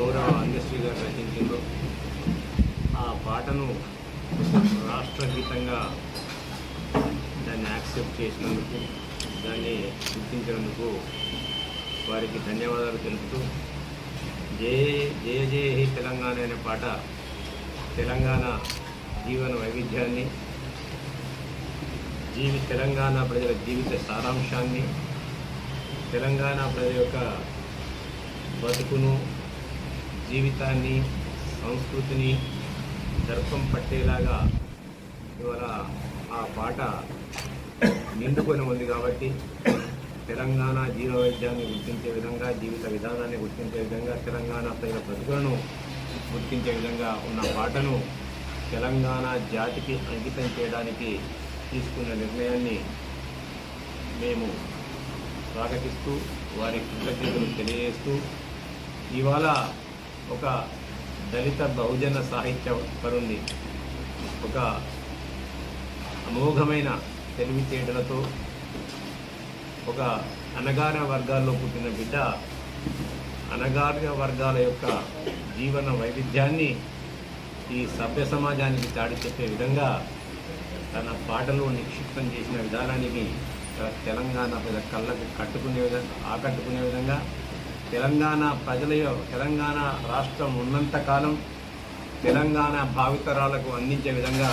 గౌరవ అందశ్రీ గారి రచించిందో ఆ పాటను రాష్ట్ర గీతంగా దాన్ని యాక్సెప్ట్ చేసినందుకు దాన్ని గుర్తించినందుకు వారికి ధన్యవాదాలు తెలుపుతూ జయ జయ జయ హి తెలంగాణ అనే పాట తెలంగాణ జీవన వైవిధ్యాన్ని జీవి తెలంగాణ ప్రజల జీవిత సారాంశాన్ని తెలంగాణ ప్రజల యొక్క బతుకును జీవితాన్ని సంస్కృతిని దర్పం పట్టేలాగా ఇవాళ ఆ పాట నిండుకొని ఉంది కాబట్టి తెలంగాణ జీవ వైద్యాన్ని గుర్తించే విధంగా జీవిత విధానాన్ని గుర్తించే విధంగా తెలంగాణ ప్రజల బ్రతుకులను గుర్తించే విధంగా ఉన్న పాటను తెలంగాణ జాతికి అంకితం చేయడానికి తీసుకున్న నిర్ణయాన్ని మేము స్వాగతిస్తూ వారి కృతజ్ఞతలు తెలియజేస్తూ ఇవాళ ఒక దళిత బహుజన సాహిత్య పరుణ్ణి ఒక అమోఘమైన తెలివితేటలతో ఒక అనగార వర్గాల్లో పుట్టిన బిడ్డ అనగారిన వర్గాల యొక్క జీవన వైవిధ్యాన్ని ఈ సభ్య సమాజానికి చాటి చెప్పే విధంగా తన పాటలో నిక్షిప్తం చేసిన విధానానికి తెలంగాణ ప్రజల కళ్ళకు కట్టుకునే విధంగా ఆకట్టుకునే విధంగా తెలంగాణ ప్రజల తెలంగాణ రాష్ట్రం ఉన్నంత కాలం తెలంగాణ భావితరాలకు అందించే విధంగా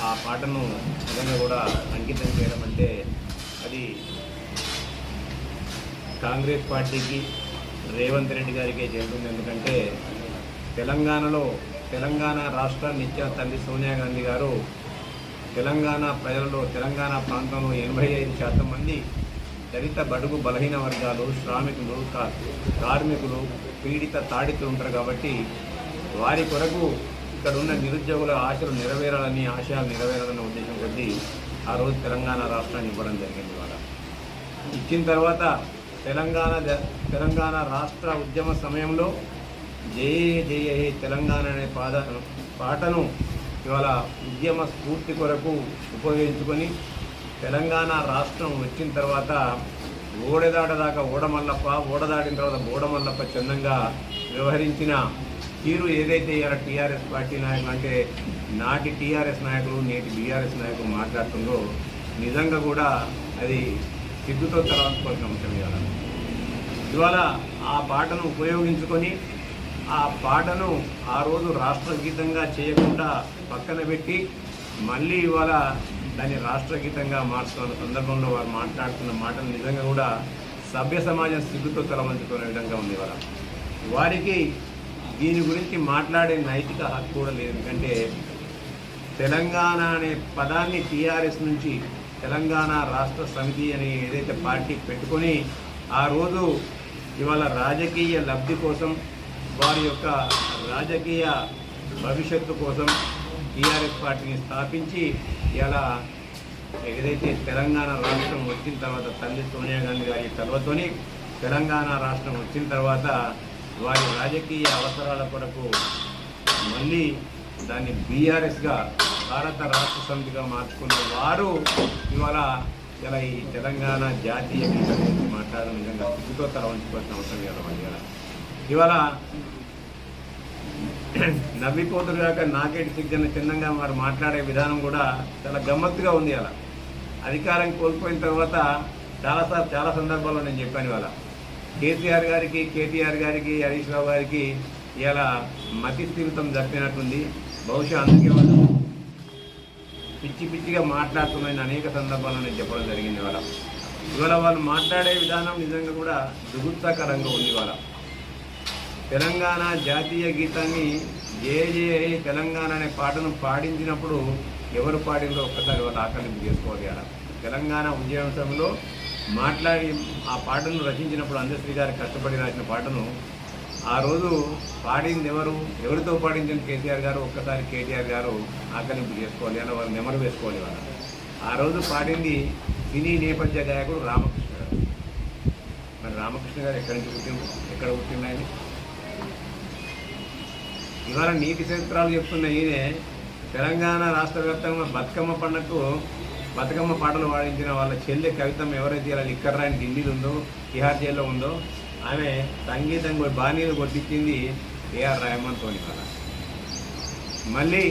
ఆ పాటను నిజంగా కూడా అంకితం చేయడం అంటే అది కాంగ్రెస్ పార్టీకి రేవంత్ రెడ్డి గారికే చేరుతుంది. ఎందుకంటే తెలంగాణలో తెలంగాణ రాష్ట్రాన్ని ఇచ్చిన తల్లి సోనియా గాంధీ గారు తెలంగాణ ప్రజలలో తెలంగాణ ప్రాంతంలో ఎనభై ఐదు శాతం మంది దళిత బడుగు బలహీన వర్గాలు శ్రామికులు కార్మికులు పీడిత తాడితులు ఉంటారు కాబట్టి వారి కొరకు ఇక్కడ ఉన్న నిరుద్యోగుల ఆశలు నెరవేరాలని ఆశయాలు నెరవేరాలన్న ఉద్దేశం కొద్దీ ఆ రోజు తెలంగాణ రాష్ట్రాన్ని ఇవ్వడం జరిగింది వాళ్ళ ఇచ్చిన తర్వాత తెలంగాణ తెలంగాణ రాష్ట్ర ఉద్యమ సమయంలో జయ జయ తెలంగాణ అనే పాద పాటను ఇవాళ ఉద్యమ స్ఫూర్తి కొరకు ఉపయోగించుకొని తెలంగాణ రాష్ట్రం వచ్చిన తర్వాత ఓడదాటదాకా ఓడమల్లప్ప ఓడదాడిన తర్వాత ఓడమల్లప్ప చందంగా వ్యవహరించిన తీరు ఏదైతే ఇలా టీఆర్ఎస్ పార్టీ నాయకులు అంటే నాటి టీఆర్ఎస్ నాయకులు నేటి బీఆర్ఎస్ నాయకులు మాట్లాడుతుందో నిజంగా కూడా అది సిగ్గుతో తలవంచుకోవాల్సిన అంశం ఇవాళ ఇవాళ ఆ పాటను ఉపయోగించుకొని ఆ పాటను ఆ రోజు రాష్ట్ర గీతంగా చేయకుండా పక్కన పెట్టి మళ్ళీ ఇవాళ దాన్ని రాష్ట్ర గీతంగా మార్చుకున్న సందర్భంలో వారు మాట్లాడుతున్న మాటలు నిజంగా కూడా సభ్య సమాజం సిగ్గుతో తలవంచుకునే విధంగా ఉంది ఇవాళ. వారికి దీని గురించి మాట్లాడే నైతిక హక్కు కూడా లేదు. ఎందుకంటే తెలంగాణ అనే పదాన్ని టీఆర్ఎస్ నుంచి తెలంగాణ రాష్ట్ర సమితి అని ఏదైతే పార్టీ పెట్టుకొని ఆ రోజు ఇవాళ రాజకీయ లబ్ధి కోసం వారి యొక్క రాజకీయ భవిష్యత్తు కోసం టీఆర్ఎస్ పార్టీని స్థాపించి ఇలా ఏదైతే తెలంగాణ రాష్ట్రం వచ్చిన తర్వాత తల్లి సోనియా గాంధీ గారి చొరవతోని తెలంగాణ రాష్ట్రం వచ్చిన తర్వాత వారి రాజకీయ అవసరాల కొరకు మళ్ళీ దాన్ని బీఆర్ఎస్గా భారత రాష్ట్ర సమితిగా మార్చుకున్న వారు ఇవాళ ఇలా ఈ తెలంగాణ జాతీయ గీతం గురించి మాట్లాడడం నిజంగా సిగ్గుతో తల అవసరం కదా మరి ఇవాళ. ఇవాళ నవ్విపోతురు కాక నాకేటి సిగ్గన చిన్నంగా వారు మాట్లాడే విధానం కూడా చాలా గమ్మత్తుగా ఉంది అలా అధికారం కోల్పోయిన తర్వాత చాలా సార్ చాలా సందర్భాల్లో నేను చెప్పాను ఇవాళ. కేసీఆర్ గారికి కేటీఆర్ గారికి హరీష్ రావు గారికి ఇలా మతి స్థిమితం జరిపినట్టుంది. బహుశా అందుకే వాళ్ళు పిచ్చి పిచ్చిగా మాట్లాడుతున్నాయని అనేక సందర్భాల్లో నేను చెప్పడం జరిగింది ఇవాళ. ఇవాళ వాళ్ళు మాట్లాడే విధానం నిజంగా కూడా దుగుత్సాకరంగా ఉంది ఇవాళ. తెలంగాణ జాతీయ గీతాన్ని జేజేఐ తెలంగాణ అనే పాటను పాడించినప్పుడు ఎవరు పాడిందో ఒక్కసారి వాళ్ళు ఆకలింపు చేసుకోవాలి అలా. తెలంగాణ ఉద్యమ సమయంలో మాట్లాడి ఆ పాటను రచించినప్పుడు అందశ్రీ గారు కష్టపడి రాసిన పాటను ఆ రోజు పాడింది ఎవరు? ఎవరితో పాడించిన కేసీఆర్ గారు? ఒక్కసారి కేటీఆర్ గారు ఆకలింపు చేసుకోవాలి అని వాళ్ళు నెమరు వేసుకోవాలి వాళ్ళు. ఆ రోజు పాడింది సినీ నేపథ్య గాయకుడు రామకృష్ణ గారు. మరి రామకృష్ణ గారు ఎక్కడి నుంచి పుట్టిండు ఎక్కడ పుట్టిండు ఆయన? ఇవాళ నీతి చరిత్రాలు చెప్తున్న ఈయనే తెలంగాణ రాష్ట్ర వ్యాప్తంగా బతుకమ్మ పండుగకు బతుకమ్మ పాటలు పాడించిన వాళ్ళ చెల్లె కవితం ఎవరైతే ఇలా నిక్కర్రాని ఢిల్లీలో ఉందో తిహార్ జైల్లో ఉందో ఆమె సంగీతం కొ- బాణీలు కొట్టించింది ఏఆర్ రెహమాన్తో ఇవాళ. మళ్ళీ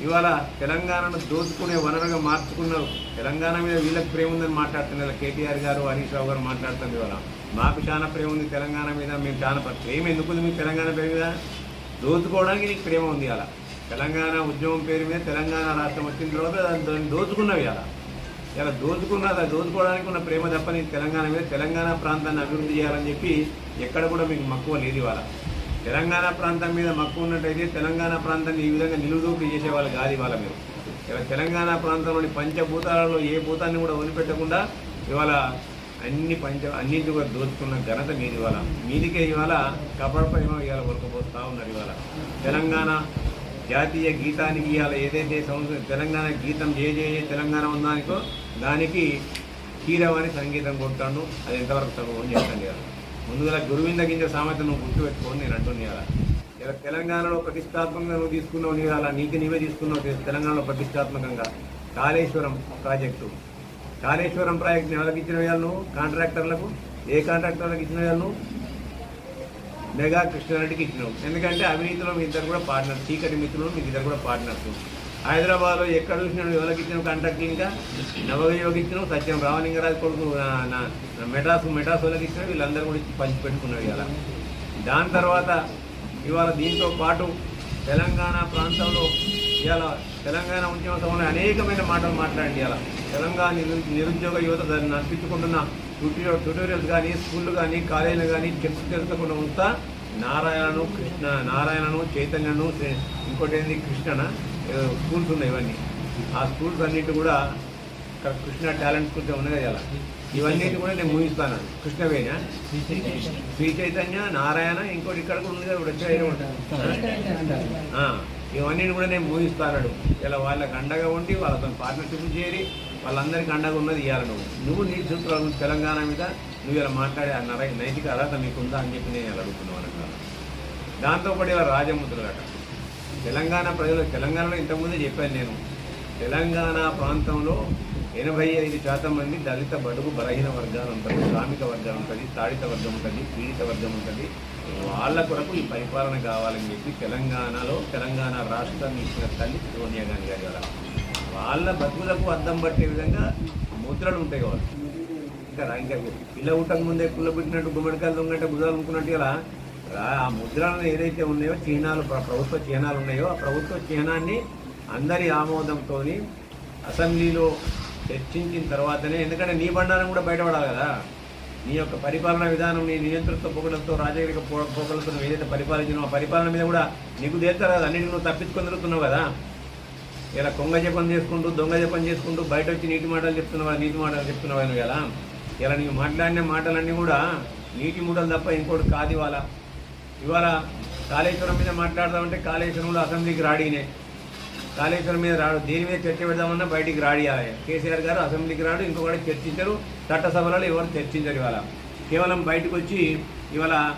ఇవాళ తెలంగాణను దోచుకునే వనరుగా మార్చుకున్నారు. తెలంగాణ మీద వీళ్ళకి ప్రేమ ఉందని మాట్లాడుతున్నారు కేటీఆర్ గారు హరీష్ రావు గారు మాట్లాడుతుంది ఇవాళ. మాకు చాలా ప్రేమ ఉంది తెలంగాణ మీద మేము చాలా ప్రేమ ఎందుకు ఉంది మీకు తెలంగాణ పేరు మీద? దోచుకోవడానికి నీకు ప్రేమ ఉంది అలా తెలంగాణ ఉద్యమం పేరు మీద తెలంగాణ రాష్ట్రం వచ్చిన తర్వాత దాన్ని- దోచుకున్నవి అలా ఇలా దోచుకున్న దోచుకోవడానికి ఉన్న ప్రేమ తప్ప నీకు తెలంగాణ మీద తెలంగాణ ప్రాంతాన్ని అభివృద్ధి చేయాలని చెప్పి ఎక్కడ కూడా మీకు మక్కువ లేదు ఇవాళ. తెలంగాణ ప్రాంతం మీద మక్కువ ఉన్నట్టయితే తెలంగాణ ప్రాంతాన్ని ఈ విధంగా నిలువుదోపిడీ చేసేవాళ్ళు కాదు ఇవాళ మీరు. ఇలా తెలంగాణ ప్రాంతంలోని పంచభూతాలలో ఏ భూతాన్ని కూడా వదిలిపెట్టకుండా ఇవాళ అన్ని పంచ అన్నింటి కూడా దోచుకున్న ఘనత మీది ఇవాళ. మీదికే ఇవాళ కబడ ప్రేమ ఇవాళ ఉరకపోతా ఉన్నారు ఇవాళ. తెలంగాణ జాతీయ గీతానికి ఇవాళ ఏదైతే సంవత్సరం తెలంగాణ గీతం ఏ జయ తెలంగాణ ఉందానికో దానికి కీరవాణి సంగీతం కొట్టాను అది ఎంతవరకు సగం చేస్తాను ఇవాళ. ముందుగా గురువింద గింజ సామెత నువ్వు గుర్తుపెట్టుకోని నేను అంటుంది ఇవాళ. ఇలా తెలంగాణలో ప్రతిష్టాత్మకంగా నువ్వు తీసుకున్నావు నీ ఇవాళ నీకు నీవే తీసుకున్నావు తెలంగాణలో ప్రతిష్టాత్మకంగా. కాళేశ్వరం ప్రాజెక్టు. కాళేశ్వరం ప్రాజెక్ట్ని ఎవరికి ఇచ్చిన వేయాలను కాంట్రాక్టర్లకు ఏ కాంట్రాక్టర్లకు ఇచ్చిన వేయాలను? మెగా కృష్ణారెడ్డికి ఇచ్చినాం. ఎందుకంటే అవినీతిలో మీ ఇద్దరు కూడా పార్ట్నర్ చీకటి మిత్రులు మీ ఇద్దరు కూడా పార్ట్నర్స్ హైదరాబాద్లో ఎక్కడ చూసినా ఎవరికి ఇచ్చిన కాంట్రాక్ట్ ఇంకా? నవయోగి ఇచ్చినాం సత్యం రామలింగరాజు కొడుకు మెడ్రాస్ మెడ్రాస్ వాళ్ళకి ఇచ్చిన వీళ్ళందరూ కూడా ఇచ్చి పంచి ఇలా దాని తర్వాత ఇవాళ దీంతో పాటు తెలంగాణ ప్రాంతంలో ఇవాళ తెలంగాణ ఉద్యమ సభలో అనేకమైన మాటలు మాట్లాడండి ఇవాళ. తెలంగాణ నిరు- నిరుద్యోగ యువత దాన్ని నడిపించుకుంటున్న ట్యూటోరియల్ ట్యూటోరియల్స్ కానీ స్కూళ్ళు కానీ కాలేజీలు కానీ చర్చ తెలుసుకుండా ఉంతా నారాయణను కృష్ణ నారాయణను చైతన్యను ఇంకోటి ఏంది కృష్ణన స్కూల్స్ ఉన్నాయి ఇవన్నీ. ఆ స్కూల్స్ అన్నిటి కూడా ఇక్కడ కృష్ణ టాలెంట్ స్కూల్స్ ఉన్నాయి కదా ఇలా ఇవన్నిటి కూడా నేను ముగిస్తాను. కృష్ణవేణి శ్రీ చైతన్య నారాయణ ఇంకోటి ఇక్కడ కూడా ఉంది కదా ఇప్పుడు వచ్చాయి. ఇవన్నీ కూడా నేను ఊహిస్తాను ఇలా వాళ్ళకి అండగా ఉండి వాళ్ళతో పార్ట్నర్షిప్ చేరి వాళ్ళందరికీ అండగా ఉన్నది ఇవ్వాలి నువ్వు. నువ్వు నీ సూత్రాల తెలంగాణ మీద నువ్వు ఇలా మాట్లాడే ఆ నర నైతిక అర్హత నీకుందా అని చెప్పి నేను ఇలా అడుగుతున్నాను అనగా దాంతోపాటు ఇలా రాజముద్రలు అట. తెలంగాణ ప్రజలు తెలంగాణలో ఇంతకుముందే చెప్పాను నేను. తెలంగాణ ప్రాంతంలో ఎనభై ఐదు శాతం మంది దళిత బడుగు బలహీన వర్గాలు ఉంటుంది. శ్రామిక వర్గం ఉంటుంది తాడిత వర్గం ఉంటుంది పీడిత వర్గం ఉంటుంది. వాళ్ళ కొరకు ఈ పరిపాలన కావాలని చెప్పి తెలంగాణలో తెలంగాణ రాష్ట్రాన్ని ఇచ్చిన తల్లి సోనియా గాంధీ గారి వాళ్ళ వాళ్ళ బతుకులకు అద్దం పట్టే విధంగా ముద్రలు ఉంటాయి వాళ్ళు ఇంకా రా- ఇంకా పిల్ల ఉట్టక ముందే పుల్ల పెట్టినట్టు గుమ్మడికాయలు దొంగంటే భుజాలు అనుకున్నట్టు ఇలా ఆ ముద్రలను ఏదైతే ఉన్నాయో చిహ్నాలు ప్రభుత్వ చిహ్నాలు ఉన్నాయో ఆ ప్రభుత్వ చిహ్నాన్ని అందరి ఆమోదంతో అసెంబ్లీలో చర్చించిన తర్వాతనే ఎందుకంటే నీ బండారం కూడా బయటపడాలి కదా. నీ యొక్క పరిపాలన విధానం నీ నియంత్రణతో పొగలతో రాజకీయ పో- నువ్వు ఏదైతే పరిపాలించినో ఆ పరిపాలన మీద కూడా నీకు తెలుస్తారు కదా అన్నింటిని నువ్వు తప్పించుకొని తిరుగుతున్నావు కదా. ఇలా కొంగ జపం చేసుకుంటూ దొంగ జపం చేసుకుంటూ బయట వచ్చి నీటి మాటలు చెప్తున్నావా నీటి మాటలు చెప్తున్నావా నువ్వు ఎలా ఇలా నీవు మాట్లాడిన మాటలన్నీ కూడా నీటి మూటలు తప్ప ఇంకోటి కాదు ఇవాళ. ఇవాళ కాళేశ్వరం మీద మాట్లాడదామంటే కాళేశ్వరంలో అసెంబ్లీకి రాడినే. కాళేశ్వరం మీద రాడు దేని మీద చర్చ పెడదామన్నా బయటికి రాడి కేసీఆర్ గారు అసెంబ్లీకి రాడు ఇంకొకటి చర్చించరు. చట్టసభలలో ఎవరు చర్చించరు ఇవాళ. కేవలం బయటకు వచ్చి ఇవాళ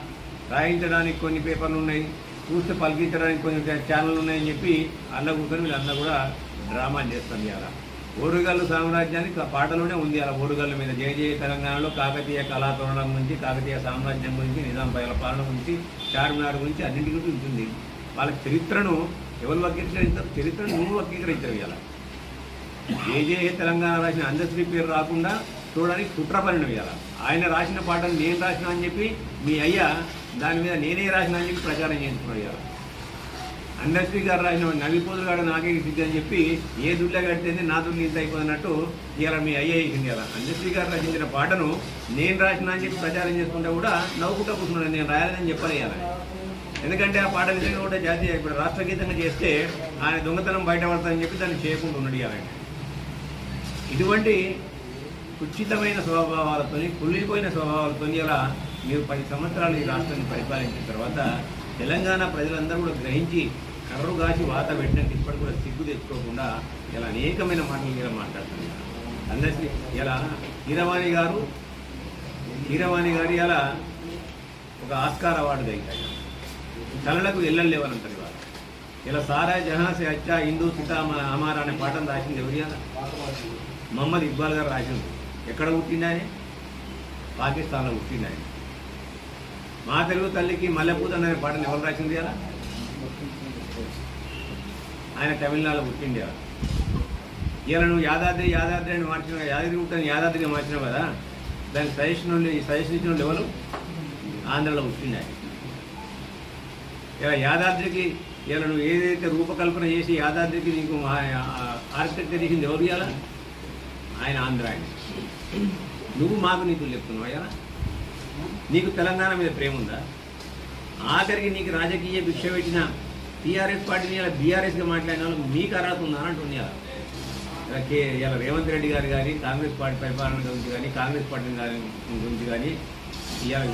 రాయించడానికి కొన్ని పేపర్లు ఉన్నాయి చూస్తే పలికించడానికి కొన్ని ఛానళ్ళు ఉన్నాయని చెప్పి అన్న కూర్చొని వీళ్ళందరూ కూడా డ్రామా చేస్తుంది ఇవాళ. ఓరుగల్లు సామ్రాజ్యానికి ఆ పాటలోనే ఉంది అలా ఓరుగల్లు మీద. జయ జయ తెలంగాణలో కాకతీయ కళాతోరణం గురించి కాకతీయ సామ్రాజ్యం గురించి నిజాం పైల పాలన గురించి చార్మినార్ గురించి అన్నింటి గురించి ఉంటుంది. వాళ్ళ చరిత్రను ఎవరు వర్గీకరించారు చరిత్రను నువ్వు వర్గీకరించావు ఇలా ఏ తెలంగాణ రాసిన అందశ్రీ పేరు రాకుండా చూడడానికి కుట్ర పనిన ఆయన రాసిన పాటలు నేను రాసిన అని చెప్పి మీ అయ్య దాని మీద నేనే రాసిన అని చెప్పి ప్రచారం చేయించుకున్నాడు ఇవాళ అందశ్రీ గారు రాసిన నవిపోతులు గారు నాకే సిద్ధి అని చెప్పి ఏ దుళ్ళ కడితేనే నా దుళ్ళు ఇంత అయిపోయినట్టు ఇలా మీ అయ్య ఇచ్చింది ఇలా అందశ్రీ గారు రచించిన పాటను నేను రాసిన అని చెప్పి ప్రచారం చేసుకుంటే కూడా నవ్వుకుంటా కూర్చున్నాను నేను రాయాలని చెప్పాలి ఇవాళ. ఎందుకంటే ఆ పాట నిజంగా కూడా జాతీయ ఇప్పుడు రాష్ట్ర గీతంగా చేస్తే ఆయన దొంగతనం బయటపడతానని చెప్పి దాన్ని చేయకుండా ఉన్నాడు ఇవాళ ఇటువంటి కుచితమైన స్వభావాలతో కుళ్ళిపోయిన స్వభావాలతో ఇలా మీరు పది సంవత్సరాలు ఈ రాష్ట్రాన్ని పరిపాలించిన తర్వాత తెలంగాణ ప్రజలందరూ కూడా గ్రహించి కర్రు కాసి వాత పెట్టినట్టు ఇప్పటి కూడా సిగ్గు తెచ్చుకోకుండా ఇలా అనేకమైన మాటలు ఇలా మాట్లాడుతున్నారు. అందరికీ ఇలా హీరవాణి గారు హీరవాణి గారు ఇలా ఒక ఆస్కార్ అవార్డు దగ్గర కళలకు ఇళ్ళం లేవనంటారు ఇవాళ. ఇలా సారా జహాసి సే అచ్చా హిందూ సీతా అమారా అనే పాఠం రాసింది ఎవరి మహమ్మద్ ఇక్బాల్ గారు రాసింది. ఎక్కడ పుట్టిండు ఆయన? పాకిస్తాన్లో పుట్టిండు ఆయన. మా తెలుగు తల్లికి మల్లెపూత అనే పాటను ఎవరు రాసింది కదా ఆయన తమిళనాడులో పుట్టిండే ఇలా నువ్వు యాదాద్రి యాదాద్రి అని మార్చిన యాదాద్రి గుట్టని యాదాద్రిగా మార్చినావు కదా దానికి సజెషన్ ఈ సజెషన్ ఇచ్చిన వాళ్ళు ఎవరు? ఆంధ్రలో పుట్టిండే ఆయన. ఇలా యాదాద్రికి ఇలా నువ్వు ఏదైతే రూపకల్పన చేసి యాదాద్రికి నీకు ఆర్కిటెక్చర్ చేసింది ఎవరు ఇవ్వాలా ఆయన ఆంధ్ర ఆయన. నువ్వు మాకు నీకు చెప్తున్నావు అయ్యా నీకు తెలంగాణ మీద ప్రేమ ఉందా? ఆఖరికి నీకు రాజకీయ భిక్ష పెట్టిన టీఆర్ఎస్ పార్టీని ఇలా బీఆర్ఎస్గా మాట్లాడిన వాళ్ళు మీకు అర్హత ఉందా అని అంటుంది ఇలా కే ఇలా రేవంత్ రెడ్డి గారు కానీ కాంగ్రెస్ పార్టీ పరిపాలన గురించి కానీ కాంగ్రెస్ పార్టీ గారి గురించి కానీ ఇవాళ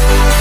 Thank you.